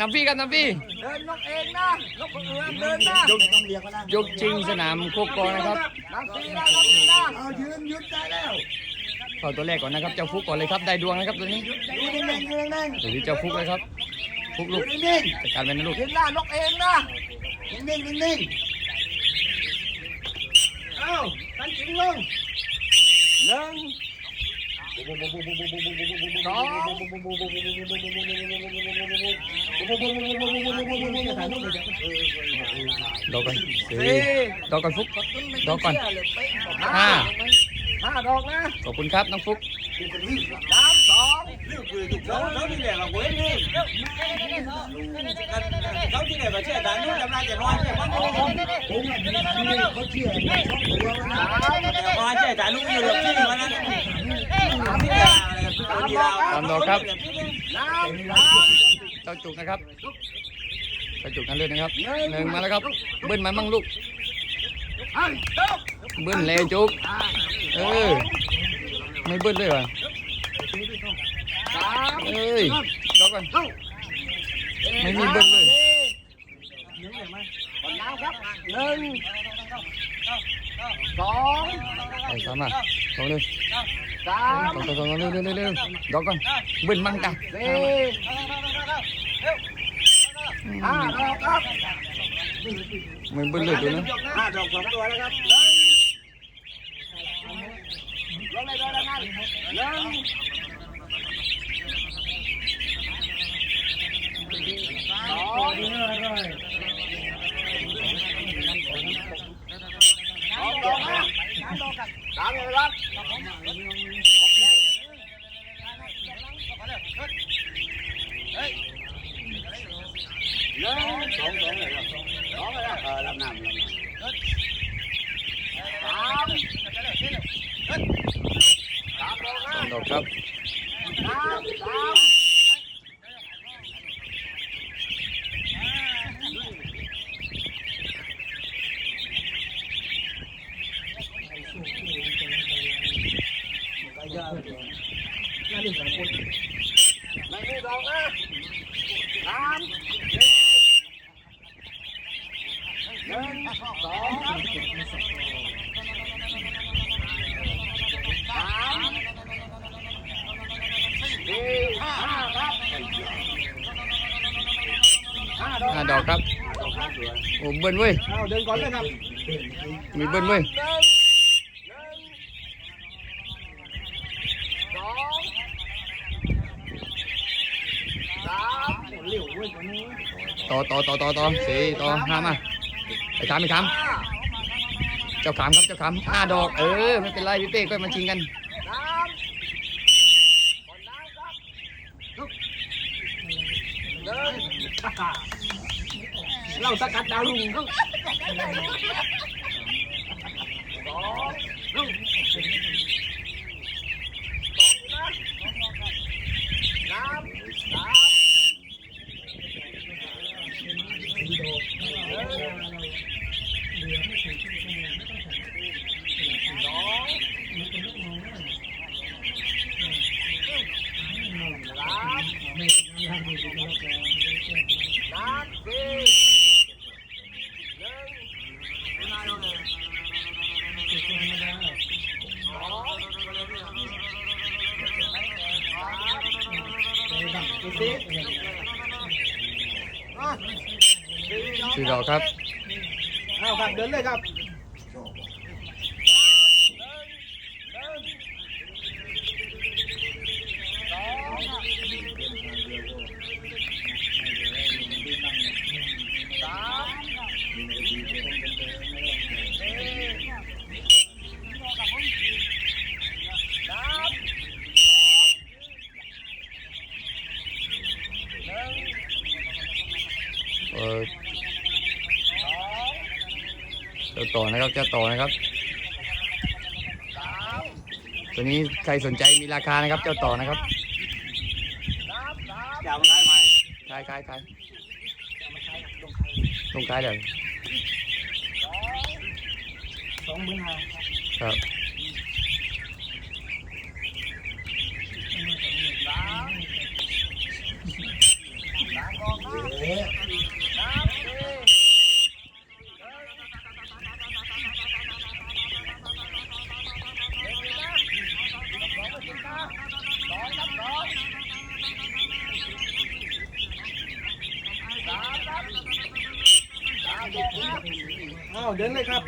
นำพี่ครับนำพี่เดินนกเองนะนกคนอื่นเดินนะยกยกจริงสนามโคกกอนะครับน้ำตีนะน้ำตีนะเอายืนหยุดได้แล้วเข้าตัวแรกก่อนนะครับเจ้าฟุกก่อนเลยครับได้ดวงนะครับตัวนี้อยู่นิ่งๆอยู่นิ่งเดี๋ยวที่เจ้าฟุกเลยครับฟุกๆอลูยู่กนิ่งจัดการเป็นนะลูกกินหน้านกเองนะๆนิ่งๆนิ่งเอ้าตันจริงลงหนึ่งสอง ดอกก่อนสี่สี่ดอกก่อนฟุกดอกก่อนห้าห้าห้าดอกนะขอบคุณครับน้องฟุกน้ำสอง cháu đi để là quế đi cháu đi để mà chơi đá nước làm ra để nói để bắt ๆผมอะมีเขาเชื่อในครอบครัวนะ nói chơi đá nước nhiều được chứ mà nó สาม biết ดอก là ตามดอกครับน้ำสาม เจ้าจุกนะครับเจ้าจุกนั่นเลยนะครับหนึ่งมาแล้วครับเบิ้ลมามั่งลูกอันดอกเบิ้ลเลยจุกเออไม่เบิ้ลเลยวะสามเอ้ยดอกก่อนไม่มีเบิ้ลเลยก่อนน้ำครับหนึ่งสองไอ้สามอะสองเลยสามสองสองสองเร็วเร็วเร็วเร็วดอกก่อนเบิ้ลมั่งจ้ะสี่ ห้าดอกครับไม่เบิ้ลเลยด้วนั้าดอกสองตัวแล้วครับลงเลยโดนแล้วนั่นหนึ่งสองสองดอกนะสามเลยครับโอเคหนึ่ง สองสองเลยครับสองเลยครับ ờ làm nằm làm nằm สามสามดอกนะ ดอกครับ สามสามไม่มีดอกนะสามสี่หนึ่งสองสามสี่ห้าครับห้าดอก ห้าดอก ครับโอ้เบิ้ลเว้ยเอาเดินก่อนเลยครับมีเบิ้ลเว้ยหนึ่งหนึ่งสองสามเร็วเว้ยคนนี้ต่อต่อต่อต่อต่อสี่ต่อห้ามาไอ้ขามไอ้ขามห้าเจ้าขามครับเจ้าขามห้าดอกเออไม่เป็นไรพี่เป้ก็มาชิงกัน น้ำก่อนน้ำครับหนึ่งเราสกัดดาวลุงครับสองหนึ่งสองนะน้ำสามสองสามน้ำสี่หนึ่งสอง สี่ดอกครับ เอาครับเดินเลยครับสาม เออเจ้าต่อนะครับเจ้าต่อนะครับ สาม ตัว นี้ใครสนใจมีราคานะครับ เจ้าต่อนะครับสามสาม chào một cái mày ขายขายขายลงขายเดี๋ยวสองหมื่นห้าครับสามสามกอห้า เดินเลยครับ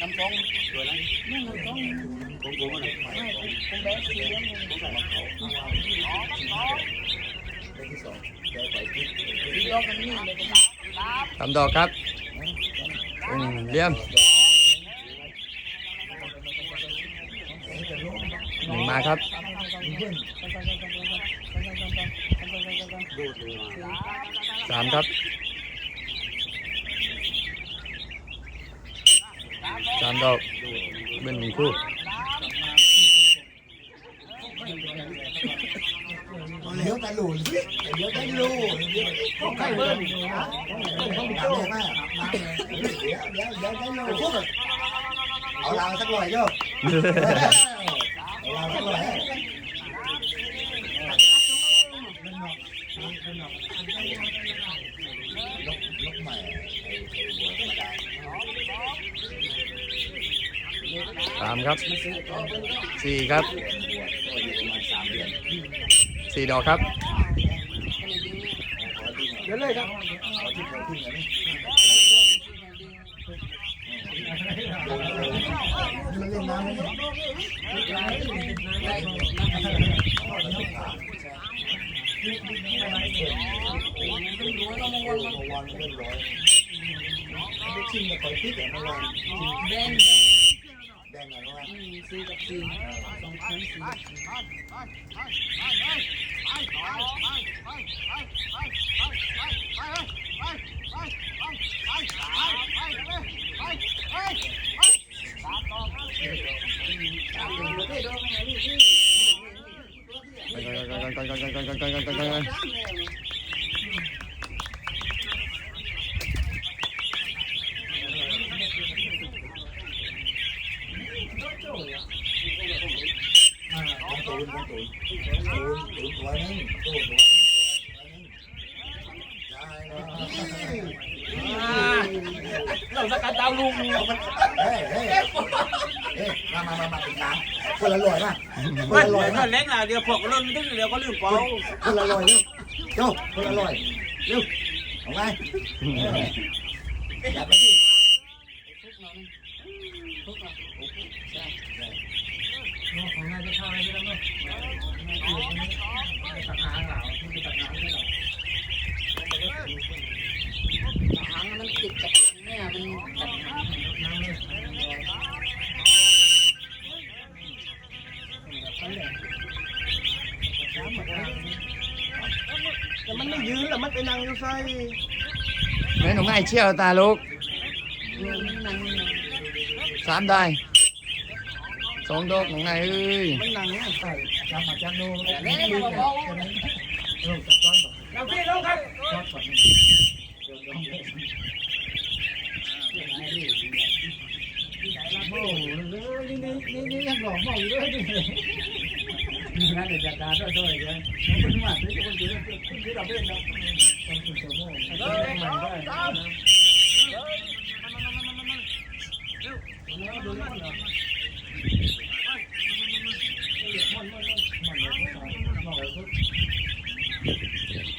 น้ำทอง ผมผมอะไร สาม ดอกครับเยี่ยมหนึ่งมาครับสามครับสามดอกเบิ้ลหนึ่งคู่ เลี้ยว ตะลุยเลี้ยวตะลุยเลี้ยวต้องใครเบิ้ลต้องโจ้มากเดี๋ยวเดี๋ยวเดี๋ยวตะลุยเอาลาวสักหน่อยโย่เอาลาวสักหน่อยลกลกใหม่สามครับสี่ครับ สี่ดอกครับเดินเลยครับมันเล่นน้ำไหมชิมกับไก่พริกอะเมื่อวานแด ไปไปไปไรวะสี่กับสี่สองชั้นสี่อ่าของตูนของตูนตูน ตัวนึงตัวตัวนึงเราสกัดดาวลุงเฮ้ยเฮ้ยเฮ้ยมามามามาติดตามคนละลอยมาคนละลอยมาเล็กนะเดี๋ยวพวกเราดึงเดี๋ยวก็ลืมเป่าคนละลอยเร็วเจ้าคนละลอยเร็วเอาไงอย่าไปดิ ของนายจะเข้าอะไรไม่ได้ตักหางเหล่าที่ตักหางที่เราหางมันติดกับหางเนี่ยมันตัดหางน้ำเลย แต่มันไม่ยืนแล้วมันไปนั่งอยู่ไซ แม่หนูง่ายเชี่ยวตาลูกมันสามได้สองดอกหนูง่ายเอ้ยมันนั่งเนี่ยใส่จำมาจำโน่แม่เนี่ยบอกว่าเออจับจ้อนบอกเราพี่ลงครับจ้อนก่อนโอ้นี่นี่นี่นี่ยังหลอกมองอยู่ด้วย ดินี่นะเดี๋ยวจัดการด้วยด้วยเลยมันเป็นมาที่คนที่ที่เราเป็นเราต้องคุณสมองต้องมันได้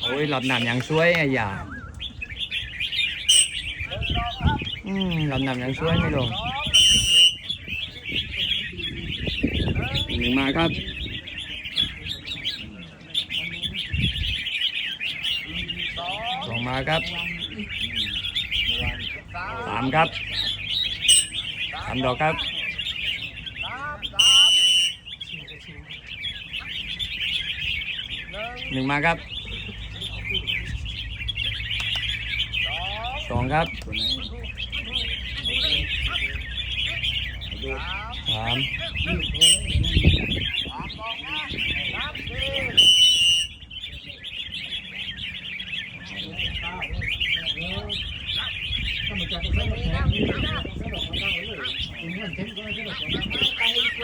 โอ้ยหลับหนำยังช่วยไอ้ยาอืมหลับหนำยังช่วยไม่ลงอีกหนึ่งมาครับ สอง มาครับสามครับสามดอกครับหนึ่งมาครับสองครับสามไปกล้วย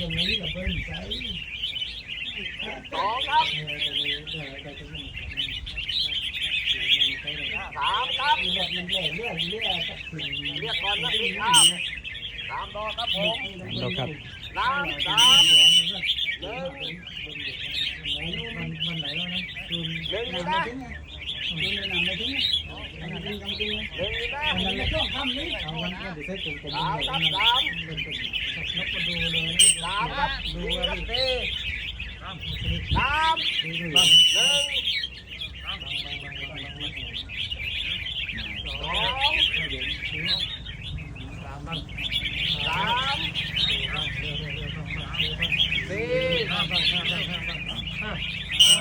มาดูเลยสามครับดูสี่ว่าครับสี่สามดูดูหนึ่งสองสา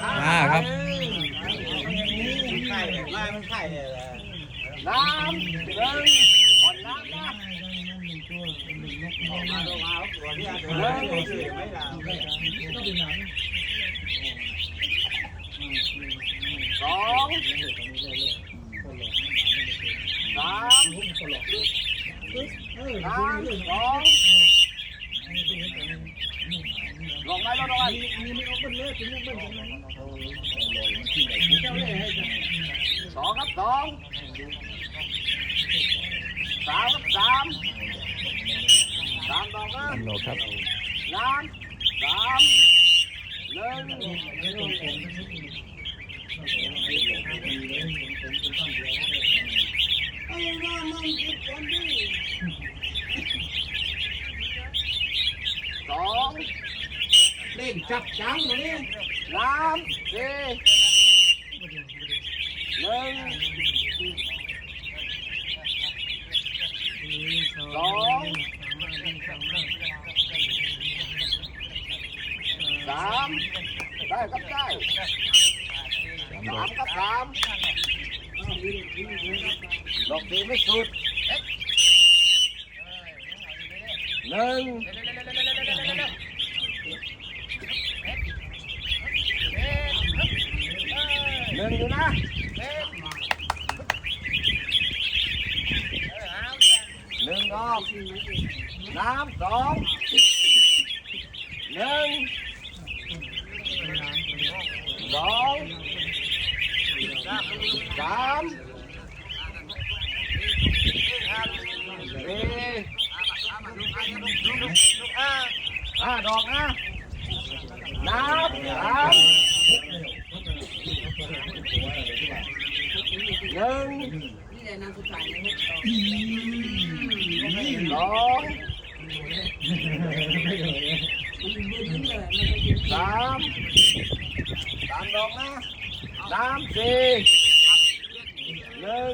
มาครับไข่ไล่มันไข่เลย น้ำหนึ่งก่อนน้ำนะมาดูมา ตัวที่อาจจะไม่ได้ก็เป็นหนังสองสามเออสามสองลงไปลงไปมีมีเอาเป็นเลยถึงยังเป็นถึงนั้นสองครับสองสามครับสามสามดอกนะสามดอกครับน้ำสามหนึ่งสองเล่นจับจังตัวนี้น้ำสี่หนึ่ง สองสามได้ครับได้สามกมครับสามดอกดีไม่สุดหนึ่งหนึ่งอยู่นะ หนึ่งออกน้ำสองหนึ่งสองสามสี่ห้าดอกนะน้ำสามหนึ่ง สองสามสามดอกนะน้ำสี่หนึ่ง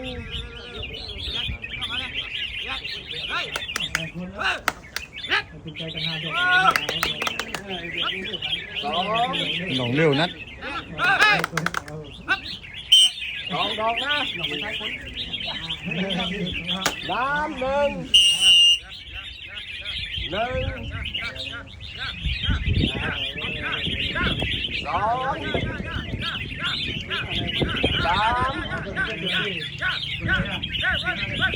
ติดใจกันหาตัวสองหนองเร็วนัดสองดอกนะ น้ำหนึ่งหนึ่งสองสาม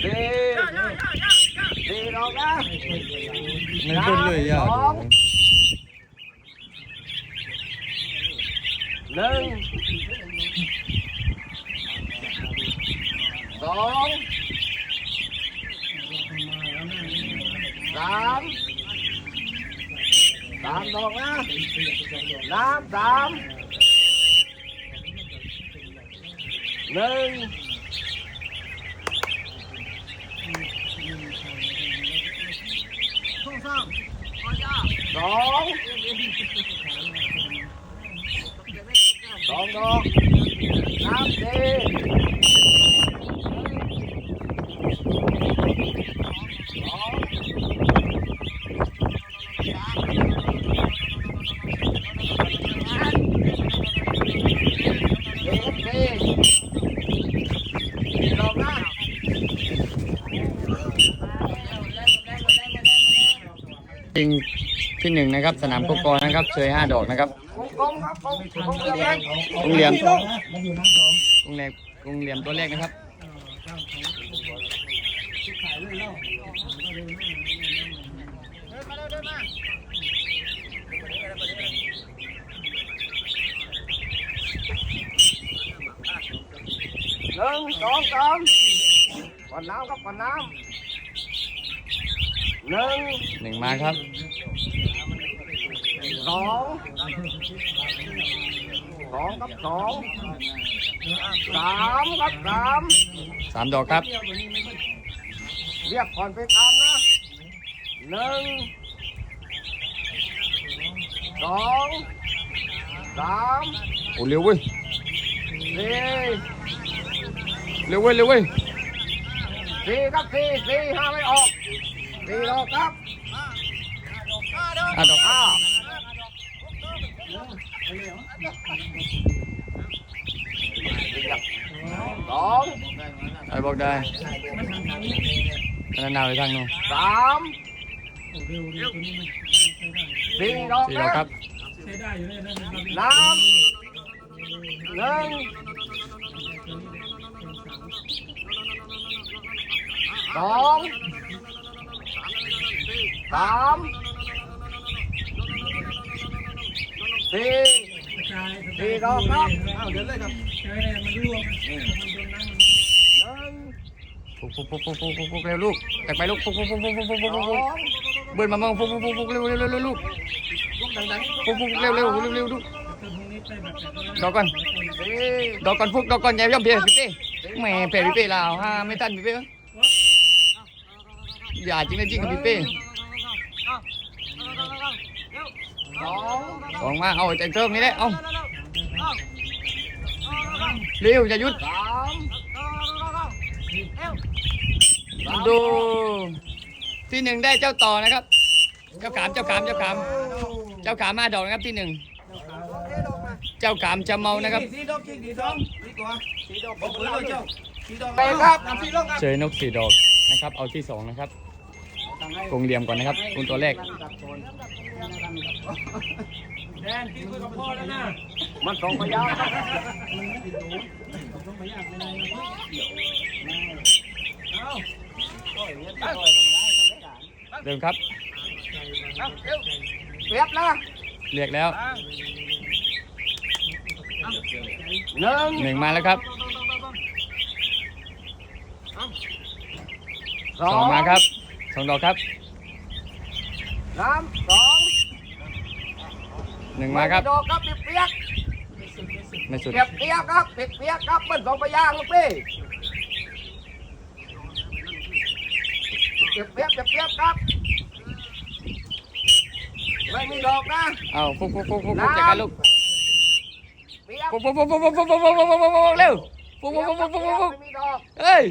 สี่สี่ดอกนะไม่เพิ่นเลยยาสองหนึ่งสองสามสามดอกนะน้ำ สามหนึ่งสองสองดอกน้ำสี่สองสี่สี่ดอกนะิงที่หนึ่งนะครับ สนามโกกอนะครับเชยห้าดอกนะครับกรุงเหลี่ยมกรุงเหลี่ยมกรงเหลี่ยมตัวแรกนะครับหนึ่งสองสามก่อนน้ำครับก่อนน้ำ หนึ่งมาครับสองสองครับสองสามครับสามสามดอกครับ เรียกก่อนไปตามนะหนึ่งสองสามโอ้เร็วเว้ยสี่เร็วเว้ยเร็วเว้ยสี่ครับสี่สี่ห้าไม่ออกสี่ดอกครับ ห้าดอกห้าสองไอ้บอกได้ขนาดหนาวไปทางนู้นสามสี่ดอกสี่ดอกครับน้ำหนึ่งสองสาม สี่สี่ดอกครับเอาวเดี๋ยวเลยครับใช่เลยมันร่วมันมันโดนน้ำมันหนึ่งฟุกฟุ๊กฟุ๊กฟุ๊กฟุ๊กฟุกฟุกเร็วลูกแตกไปลูกฟุ๊กฟุ๊กฟุ๊กฟุ๊กฟุกฟุกฟุกสฟุกองเบิร์นมามั่งฟุ๊กฟุ๊กฟุ๊กฟุกเร็วเร็วเร็วเร็วลูกฟุ๊กฟุ๊กเร็วเร็วเร็วเร็วลูกดอกก่อนดอกก่อนฟุกดอกก่อนอย่าย่อมเพียพี่เป้แหม่เป้พี่เป้ลาวฮะไม่ทันพี่เป้อย่าจริงนะจริงกับพี่เป้สอง สองมาเอาใจเติมนี่แหละเอาเร็วอย่าหยุดสามดูที่หนึ่งได้เจ้าต่อนะครับ เจ้าขามเจ้าขามเจ้าขามเจ้าขามมาดอกนะครับที่หนึ่งเจ้าขามจะเมานะครับสีดอกสีดอกสีตัวสีดอกบอกเลยเจ้าสีดอกไปครับสีดอกครับเจอนกสีดอกนะครับ เอาที่สองนะครับกรงเหลี่ยมก่อนนะครับกรงตัวแรก แดนที่คุยกับพ่อแล้วนะมันสองพยางมันไม่ติดหนูสองพยางไม่ได้เกี่ยวเาเดิมครับเเรียบแล้วเรียกแล้วหนึ่งหนึ่งมาแล้วครับสองมาครับสองดอกครับสามสอง หนึ่งมาครับดอกครับเปียกไม่สุดเปียกเปียกครับเปียกเปียกครับเป็นสองพยางค์ลูกพี่เปียกเปียกเปียกเปียกครับไม่มีดอกนะเอาฟุกฟุกฟุกฟุกฟุกจัดการลูกเปียกฟุกฟุกฟุกฟุกฟุกฟุกฟุกฟุกฟุกฟุกฟุกฟุกเร็วฟุกฟุกฟุกฟุกฟุกฟุกฟุกไม่มีดอกเฮ้ย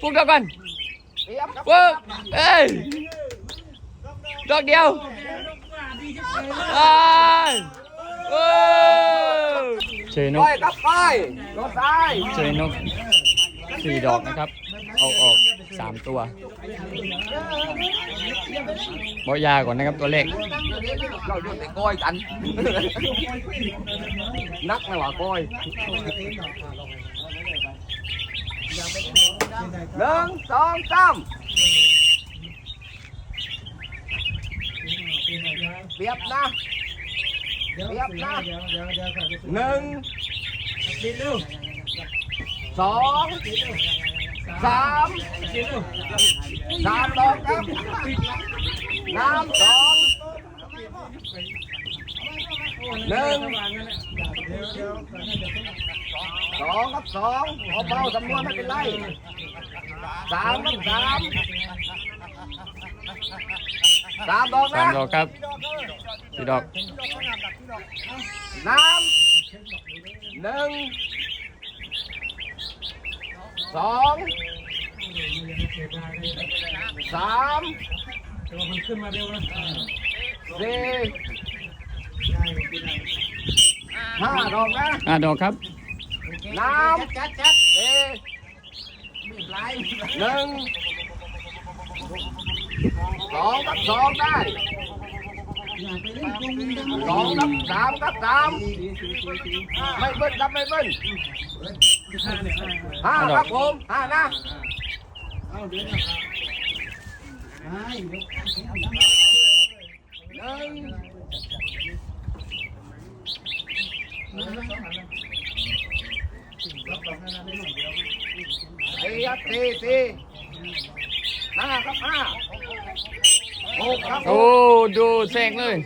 ฟุกดอกก่อนเปียกครับฟุกเฮ้ยดอกเดียวไอ้โอ้ เชยนไปกครับไปรถซ้ายเชยนกสี่ดอกนะครับ เอาออกสามตัวบอยาก่อนนะครับตัวเลขเราเรื่องแต่ก้อยกัน นักไม่ว่าก้อยหนึ่งสองสามเปียบนะ เดี๋ยวเดี๋ยวเดี๋ยวเดี๋ยวเดี๋ยวหนึ่งกินเร็วสองสามกินเร็วสามดอกครับน้ำสองหนึ่งสองครับสองเอาเบาสำนวนไม่เป็นไรสามครับสาม สามดอกสามนะดอกครับสี่ดอกน้ำหนึ่งสองสามแต่ว่ามันขึ้นมาเร็วนะสี่ห้าดอกนะห้าดอกครับ น้ำจัดจัดเอหนึ่ง สองกับสองได้อย่าไปเล่นโกงเงินดำสองกับสามกั ห้าครับผมห้านะเอาเดี๋ยวนะใช่เดี๋ยวหนึ่งสี่ครับสี่สี่ห้าครับห้าหกครับหโอ้กดูแซงเลย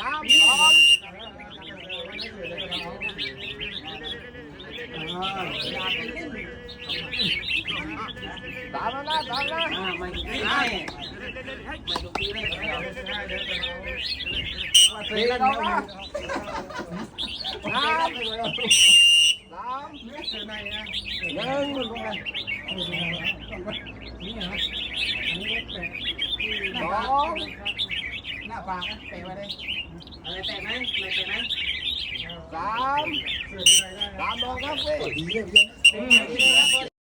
น้ำสองสามแล้วนะสามแล้วอ่าไม่ไม่ไม่ไม่ตรงนี้เลยสี่แล้วนะน้ำสามหนึ่ง นี่ฮะอันนี้แปะสองหน้าปากแปะไว้เลยอะไรแปะไหมอะไรแปะไหมสามสามดอกครับเว้ย